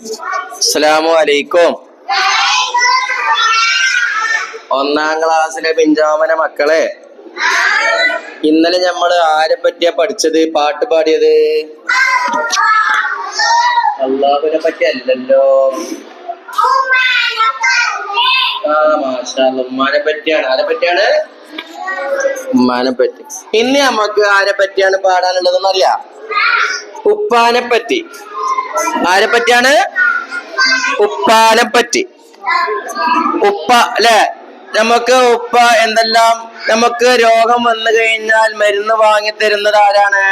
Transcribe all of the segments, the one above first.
അസ്സലാമു അലൈക്കും. ഒന്നാം ക്ലാസ്സിലെ പിഞ്ചാമന മക്കളെ ഇന്നലെ നമ്മൾ ആരെ പറ്റിയാ പഠിച്ചത്? പാട്ട് പാടിയത്? അള്ളാഹുവിനെ പറ്റി അല്ലല്ലോ. മാഷാ ഉമ്മാനെ പറ്റിയാണ്. ആരെ പറ്റിയാണ്? ഉമ്മാനെ പറ്റി. ഇന്ന് നമുക്ക് ആരെ പറ്റിയാണ് പാടാനുള്ളതെന്ന് അറിയാം ഉപ്പാനെ പറ്റി. ആരെ പറ്റിയാണ് ഉപ്പാനെ പറ്റി ഉപ്പ അല്ലെ? നമുക്ക് ഉപ്പ എന്തെല്ലാം നമുക്ക് രോഗം വന്നു കഴിഞ്ഞാൽ മരുന്ന് വാങ്ങി തരുന്നത് ആരാണ്?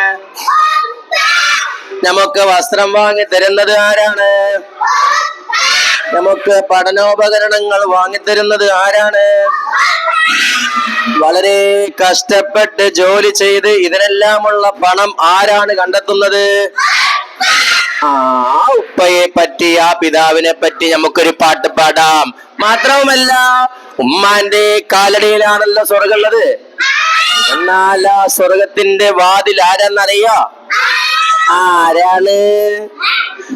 നമുക്ക് വസ്ത്രം വാങ്ങി തരുന്നത് ആരാണ്? നമുക്ക് പഠനോപകരണങ്ങൾ വാങ്ങി തരുന്നത് ആരാണ്? വളരെ കഷ്ടപ്പെട്ട് ജോലി ചെയ്ത് ഇതിനെല്ലാമുള്ള പണം ആരാണ് കണ്ടെത്തുന്നത്? ആ ഉപ്പയെ പറ്റി ആ പിതാവിനെ പറ്റി നമുക്കൊരു പാട്ട് പാടാം. മാത്രവുമല്ല ഉമ്മാന്റെ കാലടിയിലാണല്ലോ സ്വർഗമുള്ളത്. എന്നാൽ ആ സ്വർഗത്തിന്റെ വാതിൽ ആരാന്നറിയോ? ആരാണ്?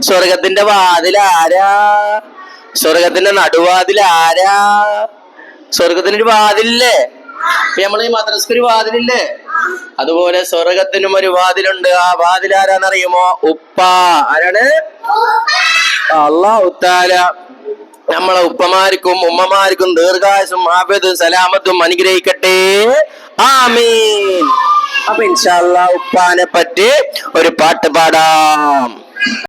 സ്വർഗത്തിന്റെ വാതിൽ ആരാ? സ്വർഗത്തിന്റെ നടുവാതിൽ ആരാ? സ്വർഗത്തിനൊരു വാതിലില്ലേ? ഇപ്പൊ നമ്മൾ ഈ മദ്രസക്ക് ഒരു വാതിലില്ലേ? അതുപോലെ സ്വർഗത്തിനും ഒരു വാതിലുണ്ട്. ആ വാതിൽ ആരാന്നറിയുമോ? ഉപ്പ. ആരാണ്? അള്ളാഹുത്താല നമ്മളെ ഉപ്പമാർക്കും ഉമ്മമാർക്കും ദീർഘായുസും ആഫിയത്തും സലാമത്തും അനുഗ്രഹിക്കട്ടെ. ആമീൻ. അപ്പൊ ഇൻഷാല്ല ഉപ്പാനെ പറ്റി ഒരു പാട്ട് പാടാം.